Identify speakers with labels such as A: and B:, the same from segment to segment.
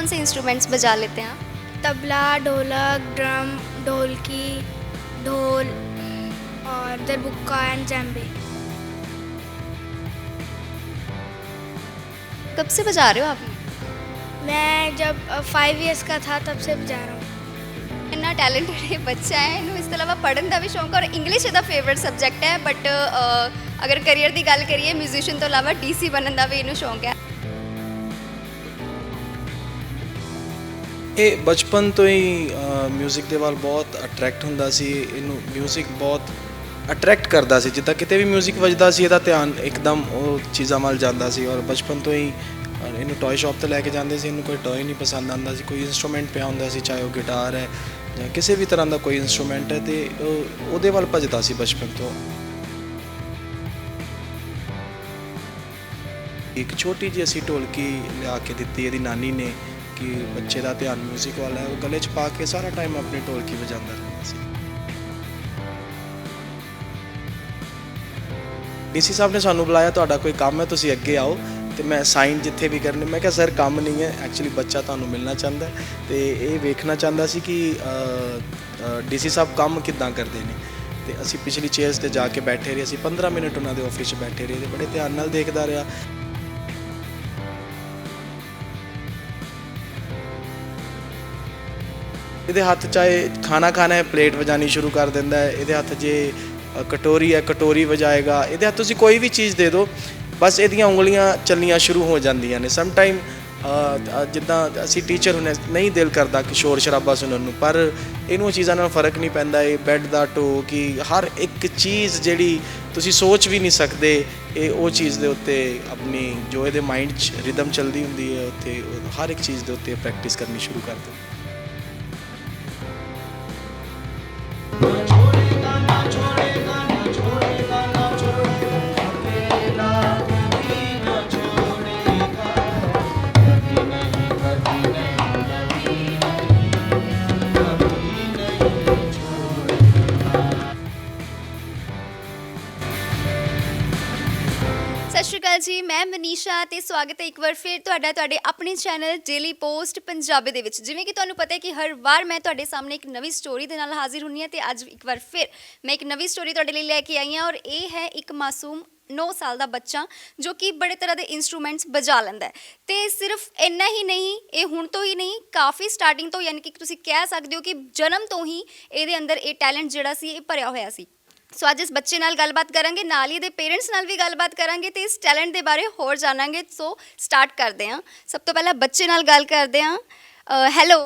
A: कौन से इंस्ट्रूमेंट्स बजा लेते हैं आप
B: तबला ढोलक ड्रम ढोलकी ढोल और दरबुक्का एंड जैम्बे
A: कब से बजा रहे हो आप ये?
B: मैं जब फाइव इयर्स का था तब से बजा रहा हूँ
A: ਇੰਨਾ ਟੈਲੈਂਟਡ ਇਹ ਬੱਚਾ ਹੈ ਇਹਨੂੰ ਇਸ ਤੋਂ ਇਲਾਵਾ ਪੜ੍ਹਨ ਦਾ ਵੀ ਸ਼ੌਂਕ ਔਰ ਇੰਗਲਿਸ਼ ਇਹਦਾ ਫੇਵਰਿਟ ਸਬਜੈਕਟ ਹੈ ਬਟ ਅਗਰ ਕੈਰੀਅਰ ਦੀ ਗੱਲ ਕਰੀਏ ਮਿਊਜ਼ੀਸ਼ੀਅਨ ਤੋਂ ਇਲਾਵਾ ਡੀਸੀ ਬਣਨ ਦਾ ਵੀ ਇਹਨੂੰ ਸ਼ੌਂਕ ਹੈ
C: ਇਹ ਬਚਪਨ ਤੋਂ ਹੀ 뮤직 ਦੇ ਵੱਲ ਬਹੁਤ ਅਟਰੈਕਟ ਹੁੰਦਾ ਸੀ ਇਹਨੂੰ 뮤직 ਬਹੁਤ ਅਟਰੈਕਟ ਕਰਦਾ ਸੀ ਜਿੱਦਾਂ ਕਿਤੇ ਵੀ 뮤직 ਵੱਜਦਾ ਸੀ ਇਹਦਾ ਧਿਆਨ ਇੱਕਦਮ ਉਹ ਚੀਜ਼ਾਂ ਵੱਲ ਜਾਂਦਾ ਸੀ ਔਰ ਬਚਪਨ ਤੋਂ ਹੀ ਅ, ਇਹਨੂੰ ਟੌਏ ਸ਼ਾਪ ਤੇ ਲੈ ਕੇ ਜਾਂਦੇ ਸੀ ਇਹਨੂੰ ਕੋਈ ਟੌਏ ਨਹੀਂ ਪਸੰਦ ਆਉਂਦਾ ਸੀ ਕੋਈ ਇਨਸਟਰੂਮੈਂਟ ਪਿਆ ਹੁੰਦਾ ਸੀ ਚਾਹੇ ਉਹ ਗਿਟਾਰ ਹੈ ਜਾਂ ਕਿਸੇ ਵੀ ਤਰ੍ਹਾਂ ਦਾ ਕੋਈ ਇਨਸਟਰੂਮੈਂਟ ਹੈ ਤੇ ਉਹ ਉਹਦੇ ਵੱਲ ਭੱਜਦਾ ਸੀ ਬਚਪਨ ਤੋਂ ਇੱਕ ਛੋਟੀ ਜਿਹੀ ਅਸੀਂ ਢੋਲਕੀ ਲਿਆ ਕੇ ਦਿੱਤੀ ਇਹਦੀ ਨਾਨੀ ਨੇ ਕਿ ਬੱਚੇ ਦਾ ਧਿਆਨ 뮤직 ਵੱਲ ਹੈ, ਉਹ ਗਲੇ 'ਚ ਪਾ ਕੇ ਸਾਰਾ ਟਾਈਮ ਆਪਣੀ ਢੋਲਕੀ ਵਜਾਉਂਦਾ ਰਹਿੰਦਾ ਸੀ। ਡੀਸੀ ਸਾਹਿਬ ਨੇ ਸਾਨੂੰ ਬੁਲਾਇਆ, ਤੁਹਾਡਾ ਕੋਈ ਕੰਮ ਹੈ, ਤੁਸੀਂ ਅੱਗੇ ਆਓ ਤੇ ਮੈਂ ਸਾਈਨ ਜਿੱਥੇ ਵੀ ਕਰਨੇ, ਮੈਂ ਕਿਹਾ ਸਰ ਕੰਮ ਨਹੀਂ ਹੈ ਐਕਚੁਅਲੀ ਬੱਚਾ ਤੁਹਾਨੂੰ ਮਿਲਣਾ ਚਾਹੁੰਦਾ ਹੈ। ਤੇ ਇਹ ਵੇਖਣਾ ਚਾਹੁੰਦਾ ਸੀ ਕਿ ਡੀਸੀ ਸਾਹਿਬ ਕੰਮ ਕਿੱਦਾਂ ਕਰਦੇ ਨੇ। ਤੇ ਅਸੀਂ ਪਿਛਲੀ ਚੇਅਰਸ ਤੇ ਜਾ ਕੇ ਬੈਠੇ ਰਹੇ, ਅਸੀਂ 15 ਮਿੰਟ ਉਹਨਾਂ ਦੇ ਆਫਿਸ 'ਚ ਬੈਠੇ ਰਹੇ ਤੇ ਬੜੇ ਧਿਆਨ ਨਾਲ ਦੇਖਦਾ ਰਿਹਾ। ਇਹਦੇ ਹੱਥ ਚਾਹੇ ਖਾਣਾ ਖਾਣਾ ਹੈ, ਪਲੇਟ ਵਜਾਣੀ ਸ਼ੁਰੂ ਕਰ ਦਿੰਦਾ ਹੈ, ਇਹਦੇ ਹੱਥ ਜੇ ਕਟੋਰੀ ਹੈ, ਕਟੋਰੀ ਵਜਾਏਗਾ, ਇਹਦੇ ਹੱਥ ਤੁਸੀਂ ਕੋਈ ਵੀ ਚੀਜ਼ ਦੇ ਦਿਓ, ਬਸ ਇਹਦੀਆਂ ਉਂਗਲੀਆਂ ਚੱਲਣੀਆਂ ਸ਼ੁਰੂ ਹੋ ਜਾਂਦੀਆਂ ਨੇ। ਸਮ ਟਾਈਮ ਜਿੱਦਾਂ ਅਸੀਂ ਟੀਚਰ ਹੁੰਨੇ ਨਹੀਂ ਦਿਲ ਕਰਦਾ ਕਿ ਸ਼ੋਰ ਸ਼ਰਾਬਾ ਸੁਣਨ ਨੂੰ, ਪਰ ਇਹਨੂੰ ਚੀਜ਼ਾਂ ਨਾਲ ਫ਼ਰਕ ਨਹੀਂ ਪੈਂਦਾ, ਇਹ ਬੈੱਡ ਦਾ ਢੋ ਕਿ ਹਰ ਇੱਕ ਚੀਜ਼ ਜਿਹੜੀ ਤੁਸੀਂ ਸੋਚ ਵੀ ਨਹੀਂ ਸਕਦੇ, ਇਹ ਉਹ ਚੀਜ਼ ਦੇ ਉੱਤੇ ਆਪਣੀ, ਜੋ ਇਹਦੇ ਮਾਈਂਡ 'ਚ ਰਿਦਮ ਚੱਲਦੀ ਹੁੰਦੀ ਹੈ ਉੱਥੇ ਹਰ ਇੱਕ ਚੀਜ਼ ਦੇ ਉੱਤੇ ਪ੍ਰੈਕਟਿਸ ਕਰਨੀ ਸ਼ੁਰੂ ਕਰ ਦਿੰਦਾ
A: ਜੀ, ਮੈਂ ਮਨੀਸ਼ਾ ਤੇ ਸਵਾਗਤ ਹੈ ਇੱਕ ਵਾਰ ਫਿਰ ਤੁਹਾਡਾ, ਤੁਹਾਡੇ ਆਪਣੇ ਚੈਨਲ ਡੇਲੀ ਪੋਸਟ ਪੰਜਾਬੀ ਦੇ ਵਿੱਚ। ਜਿਵੇਂ ਕਿ ਤੁਹਾਨੂੰ ਪਤਾ ਹੈ ਕਿ ਹਰ ਵਾਰ ਮੈਂ ਤੁਹਾਡੇ ਸਾਹਮਣੇ ਇੱਕ ਨਵੀਂ ਸਟੋਰੀ ਦੇ ਨਾਲ ਹਾਜ਼ਰ ਹੁੰਨੀ ਹਾਂ ਤੇ ਅੱਜ ਇੱਕ ਵਾਰ ਫਿਰ ਮੈਂ ਇੱਕ ਨਵੀਂ ਸਟੋਰੀ ਤੁਹਾਡੇ ਲਈ ਲੈ ਕੇ ਆਈ ਹਾਂ ਔਰ ਇਹ ਹੈ ਇੱਕ ਮਾਸੂਮ 9 ਸਾਲ ਦਾ ਬੱਚਾ ਜੋ ਕਿ ਬੜੇ ਤਰ੍ਹਾਂ ਦੇ ਇਨਸਟਰੂਮੈਂਟਸ ਬਜਾ ਲੈਂਦਾ ਹੈ। ਤੇ ਸਿਰਫ ਇੰਨਾ ਹੀ ਨਹੀਂ, ਇਹ ਹੁਣ ਤੋਂ ਹੀ ਨਹੀਂ, ਕਾਫੀ ਸਟਾਰਟਿੰਗ ਤੋਂ ਯਾਨੀ ਕਿ ਤੁਸੀਂ ਕਹਿ ਸਕਦੇ ਹੋ ਕਿ ਜਨਮ ਤੋਂ ਹੀ ਇਹਦੇ ਅੰਦਰ ਇਹ ਟੈਲੈਂਟ ਜਿਹੜਾ ਸੀ, ਇਹ ਭਰਿਆ ਹੋਇਆ ਸੀ। ਸੋ ਅੱਜ ਇਸ ਬੱਚੇ ਨਾਲ ਗੱਲਬਾਤ ਕਰਾਂਗੇ ਨਾਲ ਹੀ ਇਹਦੇ ਪੇਰੈਂਟਸ ਨਾਲ ਵੀ ਗੱਲਬਾਤ ਕਰਾਂਗੇ ਤੇ ਇਸ ਟੈਲੈਂਟ ਦੇ ਬਾਰੇ ਹੋਰ ਜਾਣਾਂਗੇ ਸੋ ਸਟਾਰਟ ਕਰਦੇ ਹਾਂ ਸਭ ਤੋਂ ਪਹਿਲਾਂ ਬੱਚੇ ਨਾਲ ਗੱਲ ਕਰਦੇ ਹਾਂ हेलो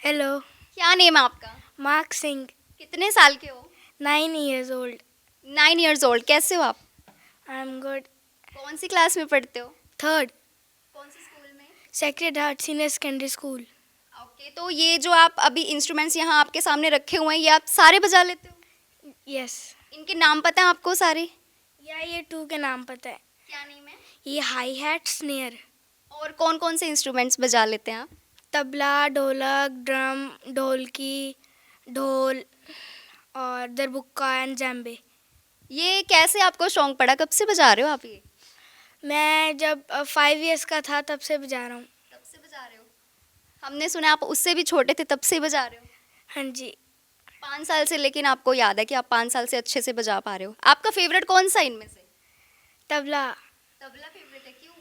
B: हेलो
A: क्या नेम है आपका
B: मार्क सिंह
A: कितने साल के हो
B: nine years old
A: nine years old कैसे हो आप
B: आई एम गुड
A: कौन सी क्लास में पढ़ते हो
B: थर्ड
A: कौन से स्कूल में
B: Sacred Heart senior secondary school
A: okay तो ये जो आप अभी इंस्ट्रूमेंट्स यहाँ आपके सामने रखे हुए हैं ये आप सारे बजा लेते हो
B: यस
A: इनके नाम पता है आपको सारे?
B: या ये टू के नाम पता है।
A: क्या नेम है?
B: ये हाई हैट स्नेयर
A: और कौन कौन से इंस्ट्रूमेंट्स बजा लेते हैं आप?
B: तबला ढोलक ड्रम ढोलकी ढोल और दरबुक्का एंड जैम्बे
A: ये कैसे आपको शौक पड़ा? कब से बजा रहे हो आप ये?
B: मैं जब फाइव इयर्स का था तब से बजा रहा हूँ।
A: तब से बजा रहे हो। हमने सुना आप उससे भी छोटे थे तब से बजा रहे हो।
B: हाँ जी।
A: पाँच साल से लेकिन आपको याद है कि आप पाँच साल से अच्छे से बजा पा रहे हो। आपका फेवरेट कौन सा इनमें से?
B: तबला।
A: तबला फेवरेट है क्यों?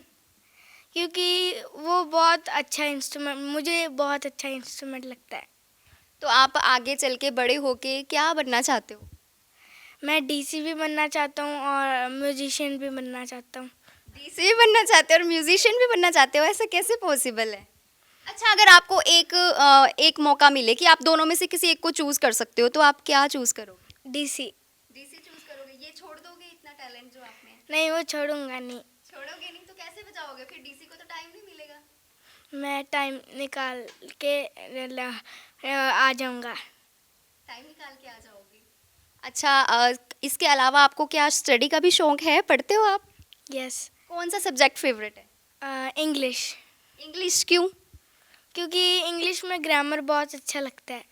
B: क्योंकि वो बहुत अच्छा इंस्ट्रूमेंट मुझे बहुत अच्छा इंस्ट्रूमेंट लगता है।
A: तो आप आगे चल के बड़े होके क्या बनना चाहते हो?
B: मैं डीसी भी बनना चाहता हूँ और म्यूजिशियन भी बनना चाहता हूँ।
A: डीसी भी बनना चाहते हो और म्यूजिशियन भी बनना चाहते हो ऐसा कैसे पॉसिबल है? अच्छा अगर आपको एक अ, एक मौका मिले कि आप दोनों में से किसी एक को चूज़ कर सकते हो तो आप क्या चूज़ करोगे?
B: डीसी
A: डीसी चूज़ करोगे? ये छोड़ दोगे इतना टैलेंट जो आप में
B: नहीं वो छोड़ूँगा नहीं।
A: छोड़ोगे नहीं? तो कैसे बजाओगे फिर डीसी को तो टाइम नहीं मिलेगा।
B: मैं टाइम निकाल के ल- आ जाऊँगा।
A: टाइम निकाल के आ जाओगे। अच्छा अ, इसके अलावा आपको क्या स्टडी का भी शौक है? पढ़ते हो आप?
B: यस
A: कौन सा सब्जेक्ट फेवरेट है?
B: इंग्लिश
A: इंग्लिश क्यों?
B: ਕਿਉਂਕਿ ਇੰਗਲਿਸ਼ ਮੈਂ ਗ੍ਰਾਮਰ ਬਹੁਤ ਅੱਛਾ ਲੱਗਦਾ ਹੈ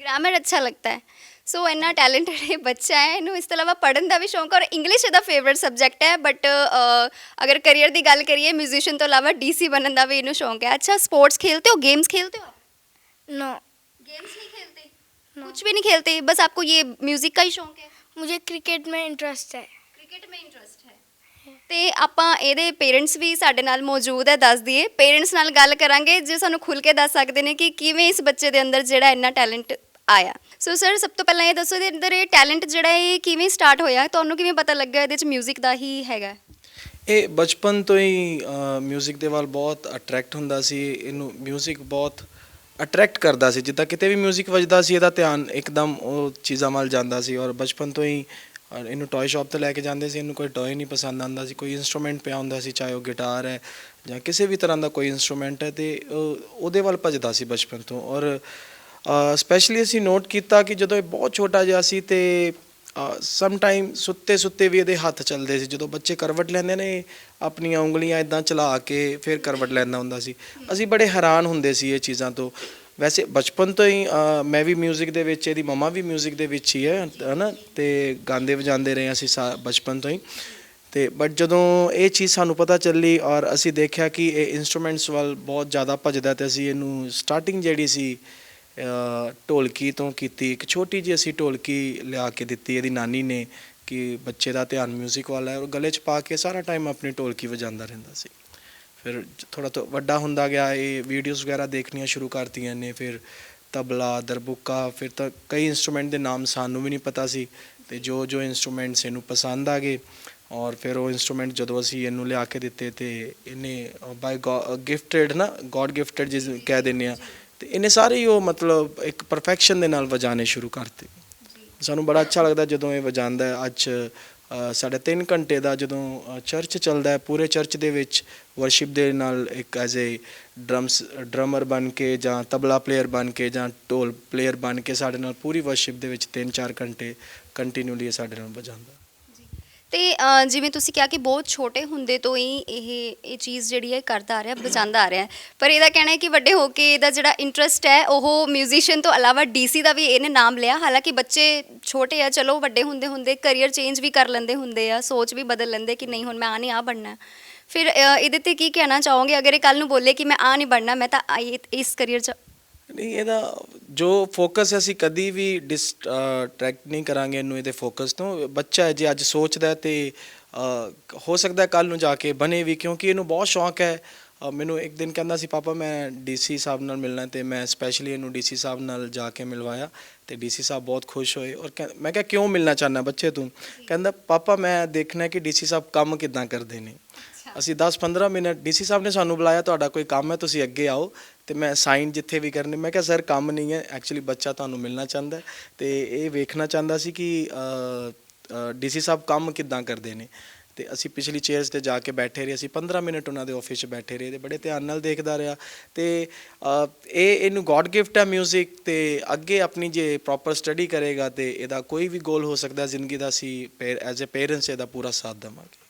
A: ਗ੍ਰਾਮਰ ਅੱਛਾ ਲੱਗਦਾ ਹੈ ਸੋ ਇੰਨਾ ਟੈਲੈਂਟਡ ਇਹ ਬੱਚਾ ਹੈ ਇਹਨੂੰ ਇਸ ਤੋਂ ਇਲਾਵਾ ਪੜਨ ਦਾ ਵੀ ਸ਼ੌਂਕ ਹੈ ਔਰ ਇੰਗਲਿਸ਼ ਇਹਦਾ ਫੇਵਰਿਟ ਸਬਜੈਕਟ ਹੈ ਬਟ ਅਗਰ ਕੈਰੀਅਰ ਦੀ ਗੱਲ ਕਰੀਏ ਮਿਊਜ਼ੀਸ਼ੀਅਨ ਤੋਂ ਇਲਾਵਾ ਡੀਸੀ ਬਣਨ ਦਾ ਵੀ ਇਹਨੂੰ ਸ਼ੌਂਕ ਹੈ ਅੱਛਾ ਸਪੋਰਟਸ ਖੇਲਤੇ ਹੋ ਗੇਮਸ ਖੇਲਦੇ
B: ਹੋ
A: ਨੋ ਗੇਮਸ ਨਹੀਂ
B: ਖੇਲਦੇ
A: कुछ ਵੀ ਨਹੀਂ ਖੇਲਦੇ ਬਸ आपको ये म्यूजिक का ही शौक है?
B: मुझे क्रिकेट में इंटरेस्ट है।
A: क्रिकेट में इंटरेस्ट है। ਤੇ ਆਪਾਂ ਇਹਦੇ ਪੇਰੈਂਟਸ ਵੀ ਸਾਡੇ ਨਾਲ ਮੌਜੂਦ ਹੈ ਦੱਸ ਦਈਏ ਪੇਰੈਂਟਸ ਨਾਲ ਗੱਲ ਕਰਾਂਗੇ ਜੋ ਸਾਨੂੰ ਖੁੱਲ ਕੇ ਦੱਸ ਸਕਦੇ ਨੇ ਕਿ ਕਿਵੇਂ ਇਸ ਬੱਚੇ ਦੇ ਅੰਦਰ ਜਿਹੜਾ ਇੰਨਾ ਟੈਲੈਂਟ ਆਇਆ ਸੋ ਸਰ ਸਭ ਤੋਂ ਪਹਿਲਾਂ ਇਹ ਦੱਸੋ ਇਹਦੇ ਅੰਦਰ ਇਹ ਟੈਲੈਂਟ ਜਿਹੜਾ ਇਹ ਕਿਵੇਂ ਸਟਾਰਟ ਹੋਇਆ ਤੁਹਾਨੂੰ ਕਿਵੇਂ ਪਤਾ ਲੱਗਾ ਇਹਦੇ ਚ 뮤직 ਦਾ ਹੀ ਹੈਗਾ
C: ਇਹ ਬਚਪਨ ਤੋਂ ਹੀ 뮤직 ਦੇ ਵੱਲ ਬਹੁਤ ਅਟਰੈਕਟ ਹੁੰਦਾ ਸੀ ਇਹਨੂੰ 뮤직 ਬਹੁਤ ਅਟਰੈਕਟ ਕਰਦਾ ਸੀ ਜਿੱਦਾਂ ਕਿਤੇ ਵੀ 뮤직 ਵੱਜਦਾ ਸੀ ਇਹਦਾ ਧਿਆਨ ਇੱਕਦਮ ਉਹ ਚੀਜ਼ਾਂ ਵੱਲ ਜਾਂਦਾ ਸੀ ਔਰ ਬਚਪਨ ਤੋਂ ਹੀ ਔਰ ਇਹਨੂੰ ਟੌਏ ਸ਼ਾਪ ਤੇ ਲੈ ਕੇ ਜਾਂਦੇ ਸੀ, ਇਹਨੂੰ ਕੋਈ ਟੌਏ ਨਹੀਂ ਪਸੰਦ ਆਉਂਦਾ ਸੀ, ਕੋਈ ਇਨਸਟਰੂਮੈਂਟ ਪਿਆ ਹੁੰਦਾ ਸੀ, ਚਾਹੇ ਉਹ ਗਿਟਾਰ ਹੈ ਜਾਂ ਕਿਸੇ ਵੀ ਤਰ੍ਹਾਂ ਦਾ ਕੋਈ ਇਨਸਟਰੂਮੈਂਟ ਹੈ ਤੇ ਉਹਦੇ ਵੱਲ ਭੱਜਦਾ ਸੀ ਬਚਪਨ ਤੋਂ। ਔਰ ਸਪੈਸ਼ਲੀ ਅਸੀਂ ਨੋਟ ਕੀਤਾ ਕਿ ਜਦੋਂ ਇਹ ਬਹੁਤ ਛੋਟਾ ਜਿਹਾ ਸੀ ਤੇ ਸਮ ਟਾਈਮ ਸੁੱਤੇ ਸੁੱਤੇ ਵੀ ਇਹਦੇ ਹੱਥ ਚੱਲਦੇ ਸੀ। ਜਦੋਂ ਬੱਚੇ ਕਰਵਟ ਲੈਂਦੇ ਨੇ, ਆਪਣੀਆਂ ਉਂਗਲੀਆਂ ਇਦਾਂ ਚਲਾ ਕੇ ਫਿਰ ਕਰਵਟ ਲੈਂਦਾ ਹੁੰਦਾ ਸੀ। ਅਸੀਂ ਬੜੇ ਹੈਰਾਨ ਹੁੰਦੇ ਸੀ ਇਹ ਚੀਜ਼ਾਂ ਤੋਂ। ਵੈਸੇ ਬਚਪਨ ਤੋਂ ਹੀ ਅ, ਮੈਂ ਵੀ 뮤직 ਦੇ ਵਿੱਚ ਇਹਦੀ ਮਮਾ ਵੀ 뮤직 ਦੇ ਵਿੱਚ ਹੀ ਹੈ ਹਨਾ ਤੇ ਗਾਉਂਦੇ ਵਜਾਉਂਦੇ ਰਹੇ ਅਸੀਂ ਸਾ- ਬਚਪਨ ਤੋਂ ਹੀ ਤੇ ਬਟ ਜਦੋਂ ਇਹ ਚੀਜ਼ ਸਾਨੂੰ ਪਤਾ ਚੱਲੀ ਔਰ ਅਸੀਂ ਦੇਖਿਆ ਕਿ ਇਹ ਇਨਸਟਰੂਮੈਂਟਸ ਵੱਲ ਬਹੁਤ ਜ਼ਿਆਦਾ ਭੱਜਦਾ ਤੇ ਅਸੀਂ ਇਹਨੂੰ ਸਟਾਰਟਿੰਗ ਜਿਹੜੀ ਸੀ ਅ, ਢੋਲਕੀ ਤੋਂ ਕੀਤੀ ਇੱਕ ਛੋਟੀ ਜਿਹੀ ਅਸੀਂ ਢੋਲਕੀ ਲਿਆ ਕੇ ਦਿੱਤੀ ਇਹਦੀ ਨਾਨੀ ਨੇ ਕਿ ਬੱਚੇ ਦਾ ਧਿਆਨ 뮤직 ਵੱਲ ਹੈ ਔਰ ਗਲੇ 'ਚ ਪਾ ਕੇ ਸਾਰਾ ਟਾਈਮ ਆਪਣੀ ਢੋਲਕੀ ਵਜਾਉਂਦਾ ਰਹਿੰਦਾ ਸੀ ਫਿਰ ਥੋੜਾ ਤੋਂ ਵੱਡਾ ਹੁੰਦਾ ਗਿਆ ਇਹ ਵੀਡੀਓਜ਼ ਵਗੈਰਾ ਦੇਖਣੀਆਂ ਸ਼ੁਰੂ ਕਰਤੀਆਂ ਨੇ ਫਿਰ ਤਬਲਾ ਦਰਬੁੱਕਾ ਫਿਰ ਤਾਂ ਕਈ ਇਨਸਟਰੂਮੈਂਟ ਦੇ ਨਾਮ ਸਾਨੂੰ ਵੀ ਨਹੀਂ ਪਤਾ ਸੀ ਤੇ ਜੋ ਜੋ ਇਨਸਟਰੂਮੈਂਟਸ ਇਹਨੂੰ ਪਸੰਦ ਆ ਗਏ ਔਰ ਫਿਰ ਉਹ ਇਨਸਟਰੂਮੈਂਟ ਜਦੋਂ ਅਸੀਂ ਇਹਨੂੰ ਲਿਆ ਕੇ ਦਿੱਤੇ ਤੇ ਇਹਨੇ ਬਾਈ ਗਿਫਟਡ ਨਾ ਗੋਡ ਗਿਫਟਡ ਜਿਸ ਕਹਿ ਦਿੰਦੇ ਆ ਤੇ ਇਹਨੇ ਸਾਰੇ ਹੀ ਉਹ ਮਤਲਬ ਇੱਕ ਪਰਫੈਕਸ਼ਨ ਦੇ ਨਾਲ ਵਜਾਣੇ ਸ਼ੁਰੂ ਕਰਤੇ। ਸਾਨੂੰ ਬੜਾ ਅੱਛਾ ਲੱਗਦਾ ਜਦੋਂ ਇਹ ਵਜਾਉਂਦਾ ਅੱਜ ਅ, ਸਾਢੇ 3 ਘੰਟੇ ਦਾ ਜਦੋਂ ਚਰਚ ਚੱਲਦਾ ਹੈ ਪੂਰੇ ਚਰਚ ਦੇ ਵਿੱਚ ਵਰਸ਼ਿਪ ਦੇ ਨਾਲ ਇੱਕ ਐਜ਼ ਅ ਡਰਮਸ ਡਰਮਰ ਬਣ ਕੇ ਜਾਂ ਤਬਲਾ ਪਲੇਅਰ ਬਣ ਕੇ ਜਾਂ ਢੋਲ ਪਲੇਅਰ ਬਣ ਕੇ ਸਾਡੇ ਨਾਲ ਪੂਰੀ ਵਰਸ਼ਿਪ ਦੇ ਵਿੱਚ 3-4 ਘੰਟੇ ਕੰਟੀਨਿਊਲੀ ਸਾਡੇ ਨਾਲ ਵਜਾਉਂਦਾ।
A: ਤੇ ਅ, ਜਿਵੇਂ ਤੁਸੀਂ ਕਿਹਾ ਕਿ ਬਹੁਤ ਛੋਟੇ ਹੁੰਦੇ ਤੋਂ ਹੀ ਇਹ ਇਹ ਚੀਜ਼ ਜਿਹੜੀ ਹੈ ਕਰਦਾ ਆ ਰਿਹਾ ਬਚਾਉਂਦਾ ਆ ਰਿਹਾ ਹੈ। ਪਰ ਇਹਦਾ ਕਹਿਣਾ ਹੈ ਕਿ ਵੱਡੇ ਹੋ ਕੇ ਇਹਦਾ ਜਿਹੜਾ ਇੰਟਰਸਟ ਹੈ ਉਹ ਮਿਊਜ਼ੀਸ਼ੀਅਨ ਤੋਂ ਇਲਾਵਾ ਡੀਸੀ ਦਾ ਵੀ ਇਹਨੇ ਨਾਮ ਲਿਆ ਹਾਲਾਂਕਿ ਬੱਚੇ ਛੋਟੇ ਆ ਚਲੋ ਵੱਡੇ ਹੁੰਦੇ ਹੁੰਦੇ ਕੈਰੀਅਰ ਚੇਂਜ ਵੀ ਕਰ ਲੈਂਦੇ ਹੁੰਦੇ ਆ ਸੋਚ ਵੀ ਬਦਲ ਲੈਂਦੇ ਕਿ ਨਹੀਂ ਹੁਣ ਮੈਂ ਆ ਨਹੀਂ ਆ ਬਣਨਾ ਹੈ। ਫਿਰ ਅ, ਇਹਦੇ ਤੇ ਕੀ ਕਹਿਣਾ ਚਾਹੋਗੇ ਅਗਰ ਇਹ ਕੱਲ ਨੂੰ ਬੋਲੇ ਕਿ ਮੈਂ ਆ ਨਹੀਂ ਬਣਨਾ ਮੈਂ ਤਾਂ ਆ- ਇਹ- ਇਸ ਕੈਰੀਅਰ 'ਚ
C: ਨਹੀਂ ਇਹਦਾ ਜੋ ਫੋਕਸ ਅਸੀਂ ਕਦੀ ਵੀ ਡਿਸਟਰੈਕਟ ਨਹੀਂ ਕਰਾਂਗੇ ਇਹਨੂੰ ਇਹਦੇ ਫੋਕਸ ਤੋਂ। ਬੱਚਾ ਹੈ ਜੇ ਅੱਜ ਸੋਚਦਾ ਤੇ ਹੋ ਸਕਦਾ ਕੱਲ ਨੂੰ ਜਾ ਕੇ ਬਣੇ ਵੀ ਕਿਉਂਕਿ ਇਹਨੂੰ ਬਹੁਤ ਸ਼ੌਂਕ ਹੈ। ਮੈਨੂੰ ਇੱਕ ਦਿਨ ਕਹਿੰਦਾ ਸੀ ਪਾਪਾ ਮੈਂ ਡੀਸੀ ਸਾਹਿਬ ਨਾਲ ਮਿਲਣਾ ਤੇ ਮੈਂ ਸਪੈਸ਼ਲੀ ਇਹਨੂੰ ਡੀਸੀ ਸਾਹਿਬ ਨਾਲ ਜਾ ਕੇ ਮਿਲਵਾਇਆ ਤੇ ਡੀਸੀ ਸਾਹਿਬ ਬਹੁਤ ਖੁਸ਼ ਹੋਏ। ਔਰ ਮੈਂ ਕਿਹਾ ਕਿਉਂ ਮਿਲਣਾ ਚਾਹੁੰਦਾ ਬੱਚੇ ਤੂੰ? ਕਹਿੰਦਾ ਪਾਪਾ ਮੈਂ ਦੇਖਣਾ ਕਿ ਡੀਸੀ ਸਾਹਿਬ ਕੰਮ ਕਿਦਾਂ ਕਰਦੇ ਨੇ। ਅਸੀਂ 10-15 ਮਿੰਟ, ਡੀਸੀ ਸਾਹਿਬ ਨੇ ਸਾਨੂੰ ਬੁਲਾਇਆ, ਤੁਹਾਡਾ ਕੋਈ ਕੰਮ ਹੈ, ਤੁਸੀਂ ਅੱਗੇ ਆਓ। ਤੇ ਮੈਂ ਸਾਈਨ ਜਿੱਥੇ ਵੀ ਕਰਨੇ, ਮੈਂ ਕਿਹਾ, ਸਰ, ਕੰਮ ਨਹੀਂ ਹੈ ਐਕਚੁਅਲੀ ਬੱਚਾ ਤੁਹਾਨੂੰ ਮਿਲਣਾ ਚਾਹੁੰਦਾ ਹੈ। ਤੇ ਇਹ ਵੇਖਣਾ ਚਾਹੁੰਦਾ ਸੀ ਕਿ ਡੀਸੀ ਸਾਹਿਬ ਕੰਮ ਕਿੱਦਾਂ ਕਰਦੇ ਨੇ। ਤੇ ਅਸੀਂ ਪਿਛਲੀ ਚੇਅਰਸ ਤੇ ਜਾ ਕੇ ਬੈਠੇ ਰਹੇ, ਅਸੀਂ 15 ਮਿੰਟ ਉਹਨਾਂ ਦੇ ਆਫਿਸ 'ਚ ਬੈਠੇ ਰਹੇ ਤੇ ਬੜੇ ਧਿਆਨ ਨਾਲ ਦੇਖਦਾ ਰਿਹਾ। ਤੇ ਇਹ ਇਹਨੂੰ ਗੋਡ ਗਿਫਟ ਹੈ 뮤직 ਤੇ ਅੱਗੇ ਆਪਣੀ ਜੇ ਪ੍ਰੋਪਰ ਸਟੱਡੀ ਕਰੇਗਾ ਤੇ ਇਹਦਾ ਕੋਈ ਵੀ ਗੋਲ ਹੋ ਸਕਦਾ ਜ਼ਿੰਦਗੀ ਦਾ, ਅਸੀਂ ਐਜ਼ ਅ ਪੇਰੈਂਟਸ ਇਹਦਾ ਪੂਰਾ ਸਾਥ ਦੇਵਾਂਗੇ।